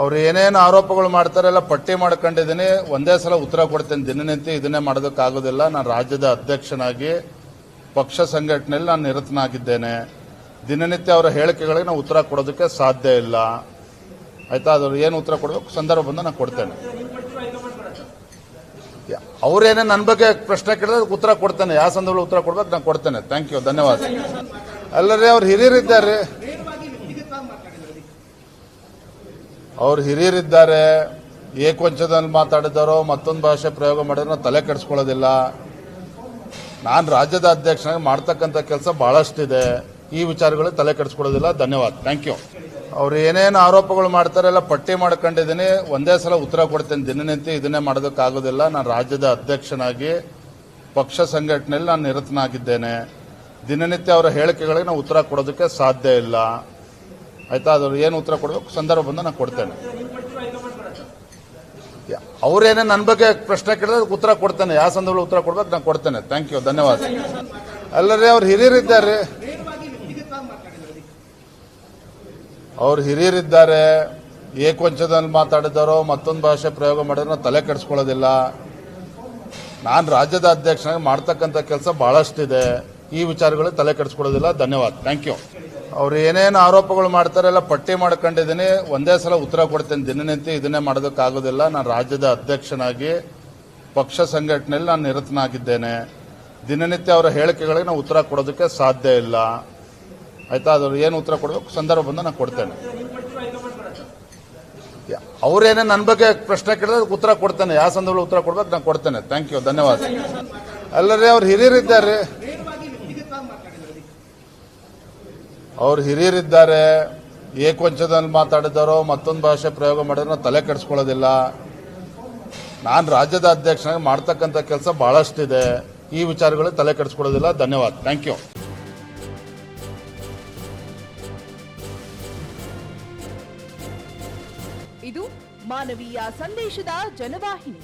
ಅವ್ರು ಏನೇನು ಆರೋಪಗಳು ಮಾಡ್ತಾರೆ ಎಲ್ಲ ಪಟ್ಟಿ ಮಾಡ್ಕೊಂಡಿದ್ದೀನಿ. ಒಂದೇ ಸಲ ಉತ್ತರ ಕೊಡ್ತೇನೆ. ದಿನನಿತ್ಯ ಇದನ್ನೇ ಮಾಡೋದಕ್ಕಾಗೋದಿಲ್ಲ. ನಾನು ರಾಜ್ಯದ ಅಧ್ಯಕ್ಷನಾಗಿ, ಪಕ್ಷ ಸಂಘಟನೆಯಲ್ಲಿ ನಾನು ನಿರತನಾಗಿದ್ದೇನೆ. ದಿನನಿತ್ಯ ಅವರ ಹೇಳಿಕೆಗಳಿಗೆ ನಾವು ಉತ್ತರ ಕೊಡೋದಕ್ಕೆ ಸಾಧ್ಯ ಇಲ್ಲ. ಆಯ್ತಾ? ಅದ್ರ ಏನು ಉತ್ತರ ಕೊಡಬೇಕು? ಸಂದರ್ಭ ಬಂದು ನಾನು ಕೊಡ್ತೇನೆ. ಅವ್ರೇನೇ ನನ್ನ ಬಗ್ಗೆ ಪ್ರಶ್ನೆ ಕೇಳಿದ್ರೆ ಉತ್ತರ ಕೊಡ್ತೇನೆ. ಯಾವ ಸಂದರ್ಭದಲ್ಲಿ ಉತ್ತರ ಕೊಡ್ಬೇಕು, ನಾನು ಕೊಡ್ತೇನೆ. ಥ್ಯಾಂಕ್ ಯು ಧನ್ಯವಾದ. ಅಲ್ಲರಿ, ಅವ್ರು ಹಿರಿಯರಿದ್ದಾರೆ. ಅವ್ರು ಹಿರಿಯರಿದ್ದಾರೆ, ಏಕವಂಚದಲ್ಲಿ ಮಾತಾಡಿದಾರೋ, ಮತ್ತೊಂದು ಭಾಷೆ ಪ್ರಯೋಗ ಮಾಡಿದ್ರು ತಲೆ ಕೆಡಿಸ್ಕೊಳ್ಳೋದಿಲ್ಲ. ನಾನು ರಾಜ್ಯದ ಅಧ್ಯಕ್ಷನಾಗಿ ಮಾಡ್ತಕ್ಕಂಥ ಕೆಲಸ ಬಹಳಷ್ಟಿದೆ. ಈ ವಿಚಾರಗಳು ತಲೆ ಕೆಡಿಸ್ಕೊಳ್ಳೋದಿಲ್ಲ. ಧನ್ಯವಾದ. ಥ್ಯಾಂಕ್ ಯು ಅವ್ರು ಏನೇನು ಆರೋಪಗಳು ಮಾಡ್ತಾರೆ ಎಲ್ಲ ಪಟ್ಟಿ ಮಾಡ್ಕೊಂಡಿದ್ದೀನಿ. ಒಂದೇ ಸಲ ಉತ್ತರ ಕೊಡ್ತೇನೆ. ದಿನನಿತ್ಯ ಇದನ್ನೇ ಮಾಡೋದಕ್ಕಾಗೋದಿಲ್ಲ. ನಾನು ರಾಜ್ಯದ ಅಧ್ಯಕ್ಷನಾಗಿ, ಪಕ್ಷ ಸಂಘಟನೆಯಲ್ಲಿ ನಾನು ನಿರತನಾಗಿದ್ದೇನೆ. ದಿನನಿತ್ಯ ಅವರ ಹೇಳಿಕೆಗಳಿಗೆ ನಾವು ಉತ್ತರ ಕೊಡೋದಕ್ಕೆ ಸಾಧ್ಯ ಇಲ್ಲ. ಆಯ್ತಾ? ಅದ್ರ ಏನು ಉತ್ತರ ಕೊಡಬೇಕು? ಸಂದರ್ಭ ಬಂದ ನಾನು ಕೊಡ್ತೇನೆ. ಅವ್ರೇನೇ ನನ್ನ ಬಗ್ಗೆ ಪ್ರಶ್ನೆ ಕೇಳಿದ್ರೆ ಅದಕ್ಕೆ ಉತ್ತರ ಕೊಡ್ತೇನೆ. ಯಾವ ಸಂದರ್ಭದಲ್ಲಿ ಉತ್ತರ ಕೊಡ್ಬೇಕು ನಾನು ಕೊಡ್ತೇನೆ. ಥ್ಯಾಂಕ್ ಯು ಧನ್ಯವಾದ. ಅಲ್ಲರಿ, ಅವ್ರು ಹಿರಿಯರಿದ್ದಾರೆ. ಅವ್ರು ಹಿರಿಯರಿದ್ದಾರೆ. ಏಕವಂಚದಲ್ಲಿ ಮಾತಾಡಿದಾರೋ, ಮತ್ತೊಂದು ಭಾಷೆ ಪ್ರಯೋಗ ಮಾಡಿದ್ರೆ ತಲೆ ಕೆಡಿಸ್ಕೊಳ್ಳೋದಿಲ್ಲ. ನಾನು ರಾಜ್ಯದ ಅಧ್ಯಕ್ಷನಾಗಿ ಮಾಡ್ತಕ್ಕಂಥ ಕೆಲಸ ಬಹಳಷ್ಟಿದೆ. ಈ ವಿಚಾರಗಳು ತಲೆ ಕೆಡಿಸ್ಕೊಳ್ಳೋದಿಲ್ಲ. ಧನ್ಯವಾದ. ಥ್ಯಾಂಕ್ ಯು ಅವ್ರು ಏನೇನು ಆರೋಪಗಳು ಮಾಡ್ತಾರೆ ಎಲ್ಲ ಪಟ್ಟಿ ಮಾಡ್ಕೊಂಡಿದ್ದೀನಿ. ಒಂದೇ ಸಲ ಉತ್ತರ ಕೊಡ್ತೇನೆ. ದಿನನಿತ್ಯ ಇದನ್ನೇ ಮಾಡೋದಕ್ಕಾಗೋದಿಲ್ಲ. ನಾನು ರಾಜ್ಯದ ಅಧ್ಯಕ್ಷನಾಗಿ, ಪಕ್ಷ ಸಂಘಟನೆಯಲ್ಲಿ ನಾನು ನಿರತನಾಗಿದ್ದೇನೆ. ದಿನನಿತ್ಯ ಅವರ ಹೇಳಿಕೆಗಳಿಗೆ ನಾವು ಉತ್ತರ ಕೊಡೋದಕ್ಕೆ ಸಾಧ್ಯ ಇಲ್ಲ. ಆಯ್ತಾ? ಅದ್ರ ಏನು ಉತ್ತರ ಕೊಡಬೇಕು? ಸಂದರ್ಭ ಬಂದ ನಾನು ಕೊಡ್ತೇನೆ. ಅವ್ರೇನೇ ನನ್ನ ಬಗ್ಗೆ ಪ್ರಶ್ನೆ ಕೇಳಿದ್ರೆ ಉತ್ತರ ಕೊಡ್ತೇನೆ. ಯಾವ ಸಂದರ್ಭದಲ್ಲಿ ಉತ್ತರ ಕೊಡ್ಬೇಕು ನಾನು ಕೊಡ್ತೇನೆ. ಥ್ಯಾಂಕ್ ಯು ಧನ್ಯವಾದ. ಅಲ್ಲರಿ, ಅವ್ರು ಹಿರಿಯರಿದ್ದಾರೆ. ಅವ್ರು ಹಿರಿಯರಿದ್ದಾರೆ, ಏಕವಂಚದಲ್ಲಿ ಮಾತಾಡಿದಾರೋ, ಮತ್ತೊಂದು ಭಾಷೆ ಪ್ರಯೋಗ ಮಾಡಿದ್ರೆ ತಲೆ ಕೆಡಿಸ್ಕೊಳ್ಳೋದಿಲ್ಲ. ನಾನು ರಾಜ್ಯದ ಅಧ್ಯಕ್ಷನಾಗಿ ಮಾಡ್ತಕ್ಕಂಥ ಕೆಲಸ ಬಹಳಷ್ಟಿದೆ. ಈ ವಿಚಾರಗಳು ತಲೆ ಕೆಡಿಸ್ಕೊಳ್ಳೋದಿಲ್ಲ. ಧನ್ಯವಾದ. ಥ್ಯಾಂಕ್ ಯು ಇದು ಮಾನವೀಯ ಸಂದೇಶದ ಜನವಾಹಿನಿ.